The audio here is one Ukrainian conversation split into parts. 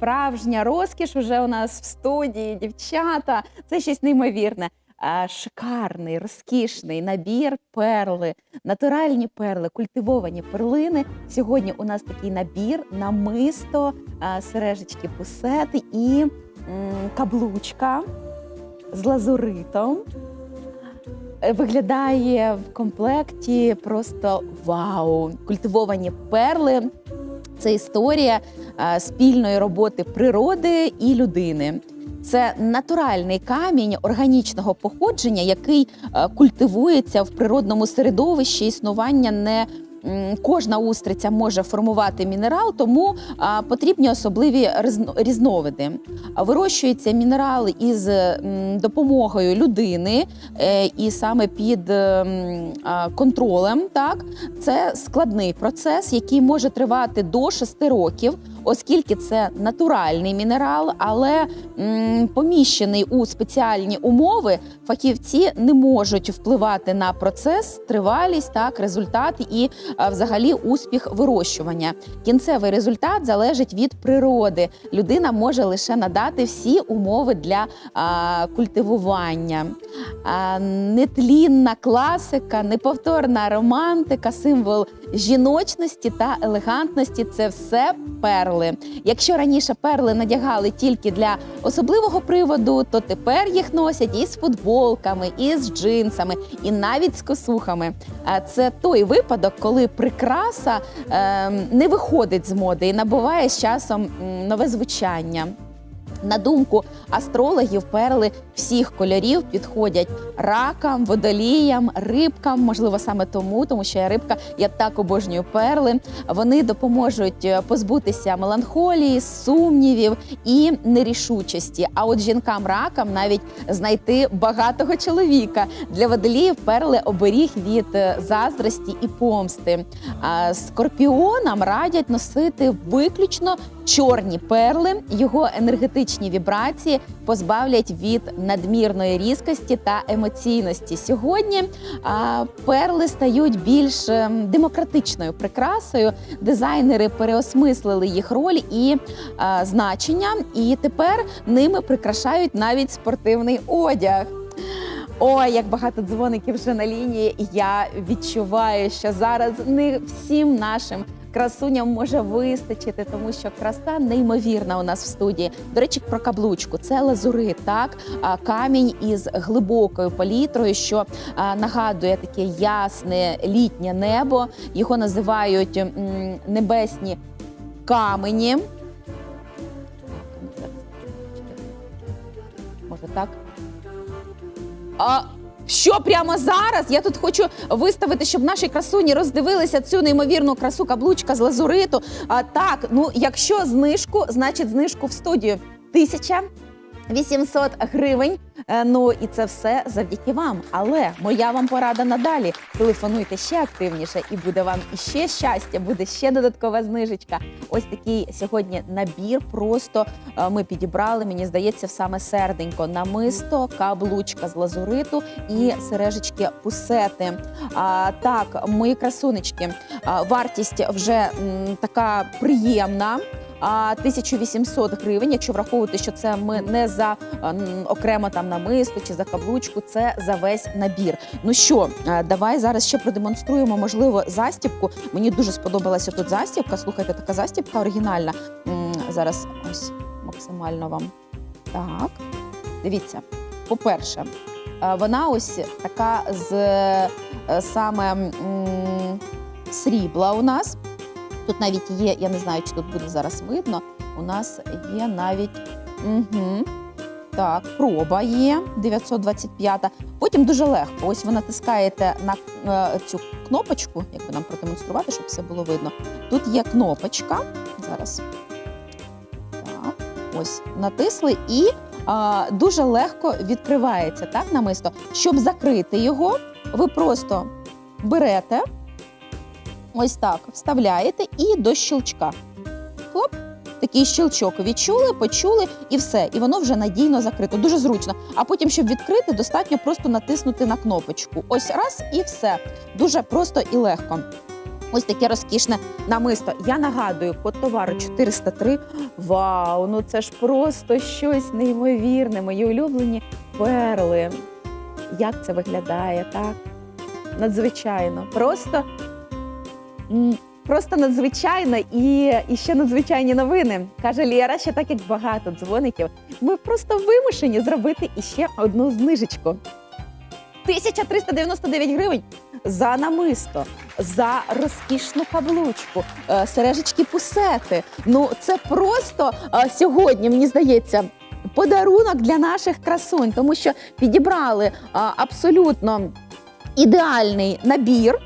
справжня розкіш уже у нас в студії, дівчата. Це щось неймовірне. Шикарний, розкішний набір перли, натуральні перли, культивовані перлини. Сьогодні у нас такий набір намисто, сережечки пусети і каблучка з лазуритом. Виглядає в комплекті просто вау! Культивовані перли. Це історія е, спільної роботи природи і людини. Це натуральний камінь органічного походження, який е, культивується в природному середовищі. Існування не кожна устриця може формувати мінерал, тому потрібні особливі різно- різновиди. Вирощуються мінерали із допомогою людини, е, і саме під е, м, а, контролем. Так, це складний процес, який може тривати до 6 років, оскільки це натуральний мінерал, але м, поміщений у спеціальні умови, фахівці не можуть впливати на процес, тривалість, так, результат і а, взагалі успіх вирощування. Кінцевий результат залежить від природи. Людина може лише надати всі умови для а, культивування. А, нетлінна класика, неповторна романтика, символ жіночності та елегантності це все перли. Якщо раніше перли надягали тільки для особливого приводу, то тепер їх носять і з футболками, і з джинсами, і навіть з косухами. Це той випадок, коли прикраса ем, не виходить з моди і набуває з часом нове звучання. На думку астрологів, перли всіх кольорів підходять ракам, водоліям, рибкам. Можливо, саме тому, тому що я рибка, я так обожнюю перли. Вони допоможуть е, позбутися меланхолії, сумнівів і нерішучості. А от жінкам ракам навіть знайти багатого чоловіка. Для водоліїв перли оберіг від е, заздрості і помсти. Скорпіонам радять носити виключно чорні перли. Його енергетичні вібрації позбавлять від надмірної різкості та емоційності. Сьогодні а, перли стають більш ем, демократичною прикрасою. Дизайнери переосмислили їх роль і а, значення, і тепер ними прикрашають навіть спортивний одяг. Ой, як багато дзвоників вже на лінії. Я відчуваю, що зараз не всім нашим красуням може вистачити, тому що краса неймовірна у нас в студії. До речі, про каблучку це лазурит, так камінь із глибокою палітрою, що нагадує таке ясне літнє небо. Його називають небесні камені. Може так? А що прямо зараз? Я тут хочу виставити, щоб наші красуні роздивилися цю неймовірну красу каблучка з лазуриту. А так, ну якщо знижку, значить знижку в студію. Тисяча 800 гривень. Е, Ну і це все завдяки вам. Але моя вам порада надалі. Телефонуйте ще активніше, і буде вам іще щастя, буде ще додаткова знижечка. Ось такий сьогодні набір. Просто е, ми підібрали. Мені здається, саме серденько. Намисто, каблучка з лазуриту і сережечки пусети. А, так, мої красунечки, вартість вже така приємна. А 1800 гривень, якщо враховувати, що це ми не за окремо там намисто чи за каблучку, це за весь набір. Ну що, е, давай зараз ще продемонструємо, можливо, застібку. Мені дуже сподобалася тут застібка. Слухайте, така застібка оригінальна. Зараз ось максимально вам так. Дивіться, по-перше, е, вона ось така з е, саме срібла у нас. Тут навіть є, я не знаю, чи тут буде зараз видно. У нас є навіть угу, так, проба є 925. Потім дуже легко. Ось ви натискаєте на е, цю кнопочку, як би нам продемонструвати, щоб все було видно. Тут є кнопочка. Зараз. Так, ось натисли і а, дуже легко відкривається так, намисто. Щоб закрити його, ви просто берете. Ось так вставляєте і до щелчка. Хлоп, такий щелчок відчули, почули і все. І воно вже надійно закрито. Дуже зручно. А потім, щоб відкрити, достатньо просто натиснути на кнопочку. Ось раз і все. Дуже просто і легко. Ось таке розкішне намисто. Я нагадую, код товару 403. Вау, ну це ж просто щось неймовірне. Мої улюблені перли. Як це виглядає, так? Надзвичайно. Просто, просто надзвичайно і, і ще надзвичайні новини. Каже Лєра, що так як багато дзвоників, ми просто вимушені зробити іще одну знижечку. 1399 гривень за намисто, за розкішну каблучку, е, сережечки пусети. Ну це просто е, сьогодні, мені здається. Подарунок для наших красунь, тому що підібрали абсолютно ідеальний набір,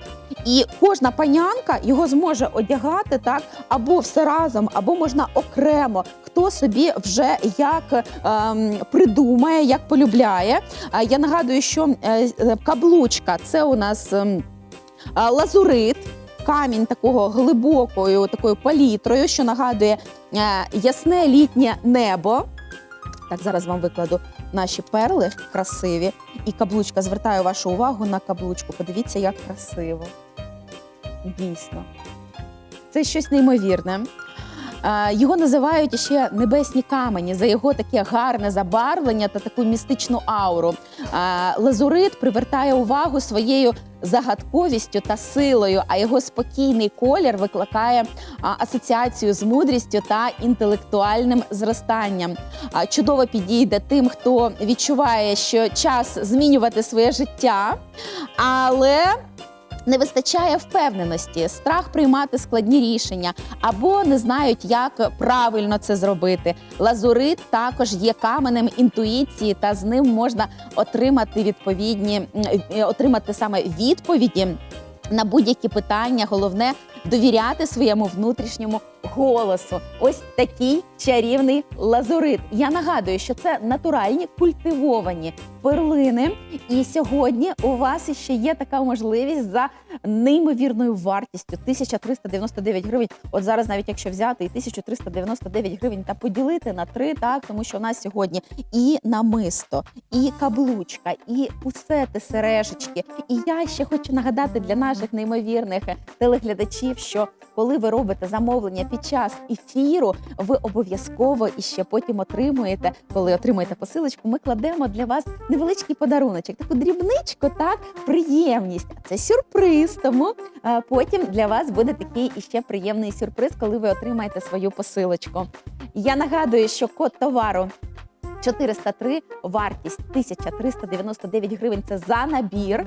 і кожна панянка його зможе одягати так або все разом, або можна окремо. Хто собі вже як ем, придумає, як полюбляє. Я нагадую, що е, е, каблучка це у нас ем, лазурит. Камінь такого глибокою такою палітрою, що нагадує е, ясне літнє небо. Так, зараз вам викладу наші перли красиві. І каблучка. Звертаю вашу увагу на каблучку. Подивіться, як красиво. Дійсно. Це щось неймовірне. Його називають ще небесні камені за його таке гарне забарвлення та таку містичну ауру. Лазурит привертає увагу своєю загадковістю та силою, а його спокійний колір викликає асоціацію з мудрістю та інтелектуальним зростанням. Чудово підійде тим, хто відчуває, що час змінювати своє життя, але не вистачає впевненості, страх приймати складні рішення або не знають, як правильно це зробити. Лазурит також є каменем інтуїції, та з ним можна отримати відповідні е, отримати саме відповіді на будь-які питання. Головне довіряти своєму внутрішньому голосу. Ось такий чарівний лазурит. Я нагадую, що це натуральні культивовані перлини. І сьогодні у вас ще є така можливість за неймовірною вартістю 1399 гривень. От зараз, навіть якщо взяти і 1399 гривень та поділити на три, так тому що у нас сьогодні і намисто, і каблучка, і усети сережечки. І я ще хочу нагадати для наших неймовірних телеглядачів, що коли ви робите замовлення під час ефіру, ви обов'язково і ще потім отримуєте, коли отримуєте посилочку, ми кладемо для вас невеличкий подаруночок, таку дрібничку, так приємність. Це сюрприз. Тому е, потім для вас буде такий іще приємний сюрприз, коли ви отримаєте свою посилочку. Я нагадую, що код товару. 403, вартість 1399 гривень. Це за набір.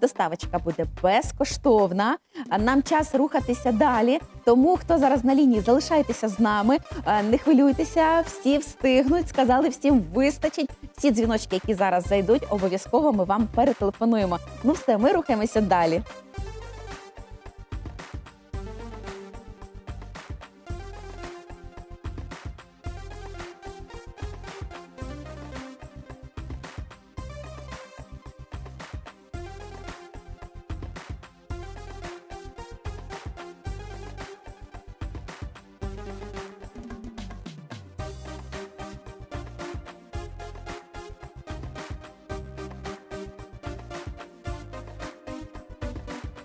Доставочка буде безкоштовна. Нам час рухатися далі. Тому хто зараз на лінії, залишайтеся з нами. Не хвилюйтеся, всі встигнуть. Сказали, всім вистачить. Всі дзвіночки, які зараз зайдуть, обов'язково ми вам перетелефонуємо. Ну все, ми рухаємося далі.